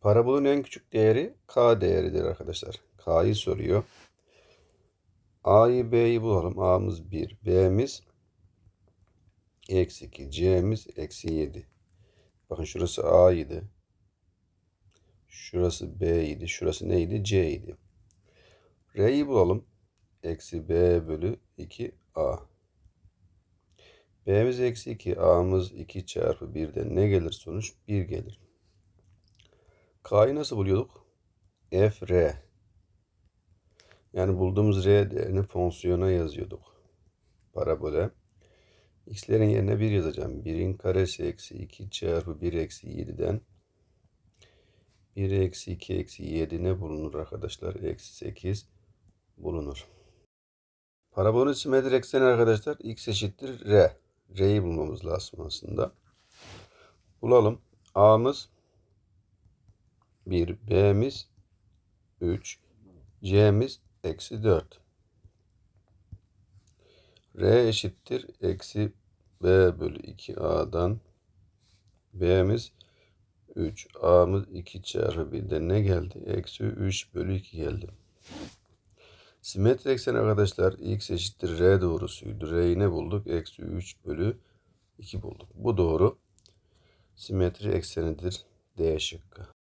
Parabolün en küçük değeri k değeridir arkadaşlar. K'yı soruyor. A'yı B'yi bulalım. A'mız 1. B'miz eksi 2. C'miz eksi 7. Bakın şurası A idi. Şurası B idi. Şurası neydi? C idi. R'yi bulalım. Eksi B bölü 2A. B'miz eksi 2. A'mız 2 çarpı 1'den ne gelir sonuç? 1 gelir. K'yı nasıl buluyorduk? F R. Yani bulduğumuz R fonksiyona yazıyorduk. Parabole. X'lerin yerine 1 yazacağım. 1'in karesi eksi 2 çarpı 1 eksi 7'den 1 eksi 2 eksi 7 ne bulunur arkadaşlar? Eksi 8 bulunur. Parabolün simetri ekseni arkadaşlar x eşittir r. R'yi bulmamız lazım aslında. Bulalım. A'mız 1, B'miz 3, C'miz eksi 4. R eşittir eksi B bölü 2A'dan B'miz 3, A'mız 2 çarpı 1'den ne geldi? Eksi 3 bölü 2 geldi. Simetri eksen arkadaşlar x eşittir r doğrusuydu. R'yi ne bulduk? Eksi 3 bölü 2 bulduk. Bu doğru. Simetri eksenidir. D şıkkı.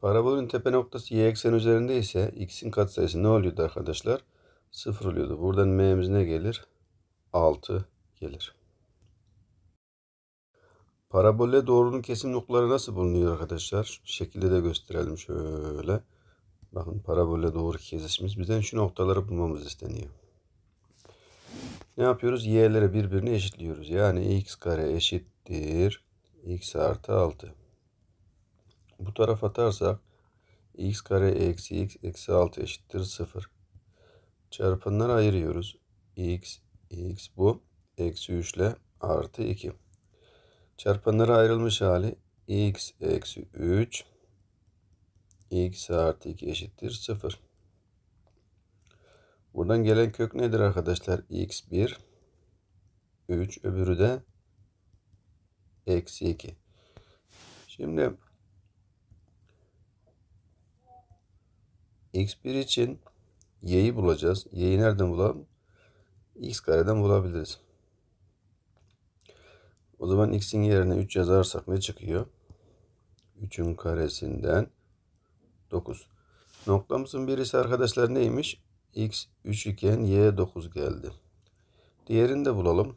Parabolün tepe noktası y eksen üzerinde ise x'in katsayısı ne oluyordu arkadaşlar? 0 oluyordu. Buradan m'miz ne gelir? 6 gelir. Parabole doğrunun kesim noktaları nasıl bulunuyor arkadaşlar? Şu şekilde de gösterelim şöyle. Bakın parabole doğru kesişimiz bizden şu noktaları bulmamız isteniyor. Ne yapıyoruz? Y'leri birbirine eşitliyoruz. Yani x kare eşittir x artı 6. Bu tarafa atarsak x kare eksi x eksi 6 eşittir 0. Çarpanları ayırıyoruz. x, x bu. Eksi 3 ile artı 2. Çarpanlara ayrılmış hali x eksi 3 x artı 2 eşittir 0. Buradan gelen kök nedir arkadaşlar? x1 3 öbürü de eksi 2. Şimdi x1 için y'yi bulacağız. y'yi nereden bulalım? x kareden bulabiliriz. O zaman x'in yerine 3 yazarsak ne çıkıyor? 3'ün karesinden 9. Noktamızın birisi arkadaşlar neymiş? x 3 iken y 9 geldi. Diğerini de bulalım.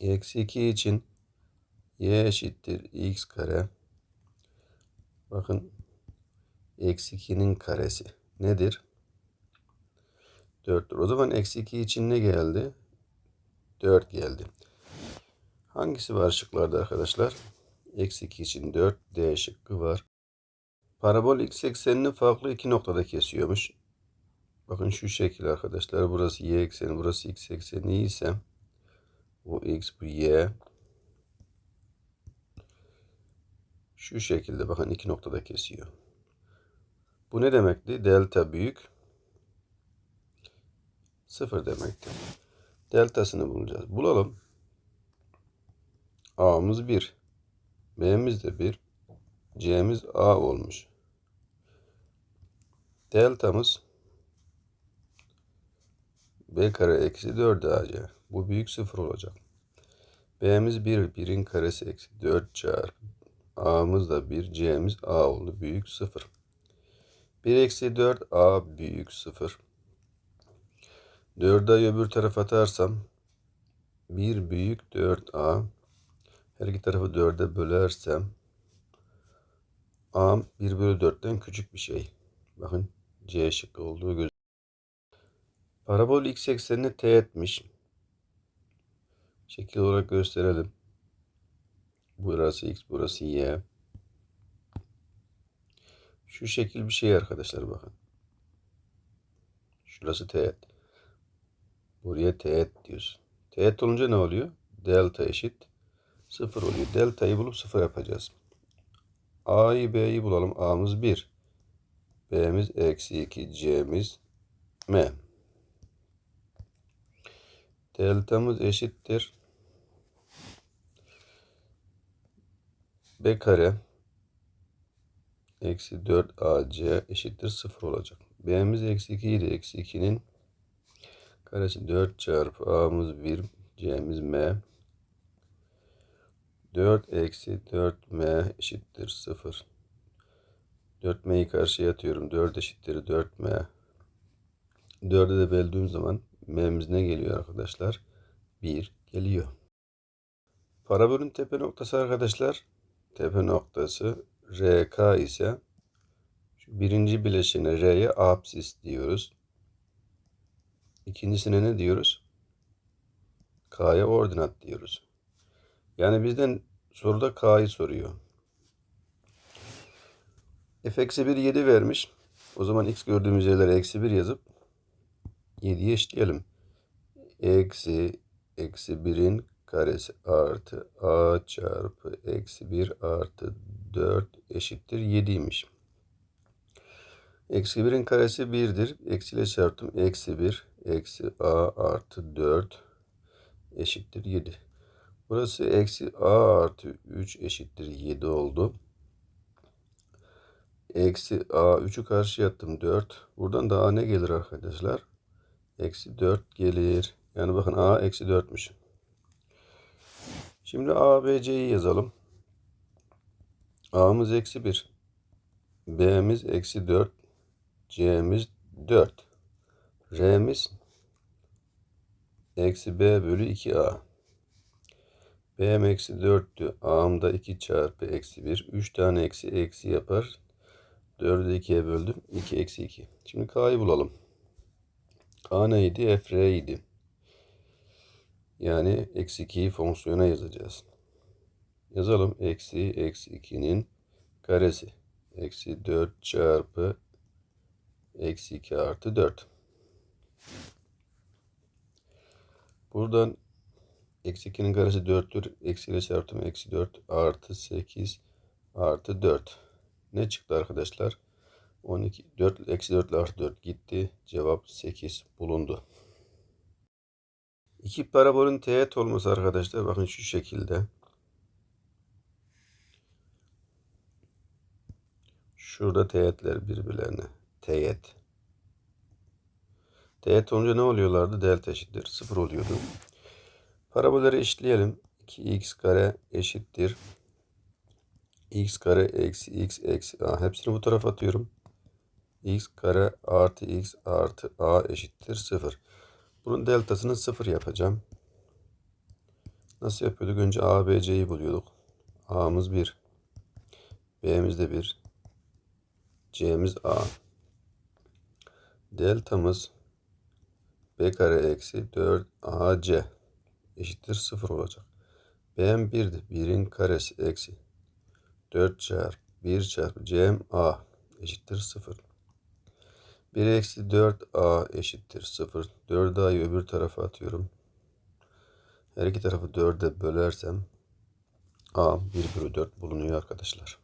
Eksi 2 için y eşittir x kare. Bakın eksi 2'nin karesi nedir? 4'tür. O zaman eksi 2 için ne geldi? 4 geldi. Hangisi var şıklarda arkadaşlar? Eksi 2 için 4 D şıkkı var. Parabol x eksenini farklı iki noktada kesiyormuş. Bakın şu şekil arkadaşlar. Burası y ekseni, burası x ekseni ise bu x bu y. Şu şekilde bakın iki noktada kesiyor. Bu ne demekti? Delta büyük. Sıfır demekti. Deltasını bulacağız. Bulalım. A'mız 1. B'miz de 1. C'miz A olmuş. Deltamız B kare eksi 4 AC. Bu büyük sıfır olacak. B'miz 1. 1'in karesi eksi 4 çarpı. A'mız da 1. C'miz A oldu. Büyük sıfır. 1 eksi 4 A büyük sıfır. 4'ü öbür tarafa atarsam 1 büyük 4A. Her iki tarafı 4'e bölersem A 1 bölü 4'ten küçük bir şey. Bakın C şıkkı olduğu göz. Parabol x eksenini t etmiş. Şekil olarak gösterelim. Burası x, burası y. Şu şekil bir şey arkadaşlar bakın. Şurası teğet. Buraya teğet diyoruz. Teğet olunca ne oluyor? Delta eşit 0 oluyor. Delta'yı bulup 0 yapacağız. A'yı B'yi bulalım. A'mız 1. B'miz eksi 2. C'miz M. Deltamız eşittir. B kare eksi 4 AC eşittir 0 olacak. B'miz eksi 2 idi. Eksi 2'nin karesi 4 çarpı A'mız 1. C'miz M. 4 eksi 4M eşittir 0. 4M'yi karşıya atıyorum. 4 eşittir 4M. 4'e de böldüğüm zaman M'miz ne geliyor arkadaşlar? 1 geliyor. Parabolün tepe noktası arkadaşlar. Tepe noktası RK ise şu birinci bileşene R'ye apsis diyoruz. İkincisine ne diyoruz? K'ya ordinat diyoruz. Yani bizden soruda K'yı soruyor. F eksi 1 7 vermiş. O zaman x gördüğümüz yerlere eksi 1 yazıp 7'yi eşitleyelim. Eksi eksi 1'in karesi artı a çarpı eksi 1 artı 4 eşittir 7'ymiş. Eksi 1'in karesi 1'dir. Eksiyle çarptım. Eksi 1 eksi a artı 4 eşittir 7. Burası eksi a artı 3 eşittir 7 oldu. Eksi a 3'ü karşıya attım 4. Buradan da a ne gelir arkadaşlar? Eksi 4 gelir. Yani bakın a eksi 4'müş. Şimdi a, b, c'yi yazalım. A'mız eksi 1. b'miz eksi 4. c'miz 4. r'miz eksi b bölü 2a. B'm eksi 4'tü. A'm da 2 çarpı eksi 1. 3 tane eksi eksi yapar. 4'ü 2'ye böldüm. 2 eksi 2. Şimdi K'yı bulalım. K neydi? F R idi. Yani eksi 2'yi fonksiyona yazacağız. Yazalım. Eksi eksi 2'nin karesi. Eksi 4 çarpı eksi 2 artı 4. Buradan eksi 2'nin karesi 4'tür. Eksi ile çarptım. Eksi 4 artı 8 artı 4. Ne çıktı arkadaşlar? 12, 4, eksi 4 ile artı 4 gitti. Cevap 8 bulundu. İki parabolün teğet olması arkadaşlar bakın şu şekilde. Şurada teğetler birbirlerine. Teğet. Teğet olunca ne oluyorlardı? Delta eşittir. 0 oluyordu. Parabolleri eşitleyelim. 2x kare eşittir. x kare eksi x eksi a. Hepsini bu tarafa atıyorum. x kare artı x artı a eşittir 0. Bunun deltasını 0 yapacağım. Nasıl yapıyorduk? Önce a, b, c'yi buluyorduk. a'mız 1. b'miz de 1. c'miz a. Deltamız b kare eksi 4 ac eşittir 0 olacak. b'm 1'di. 1'in karesi eksi 4 çarpı 1 çarpı cm a eşittir 0. 1 eksi 4a eşittir 0. 4a'yı öbür tarafa atıyorum. Her iki tarafı 4'e bölersem a 1 bölü 4 bulunuyor arkadaşlar.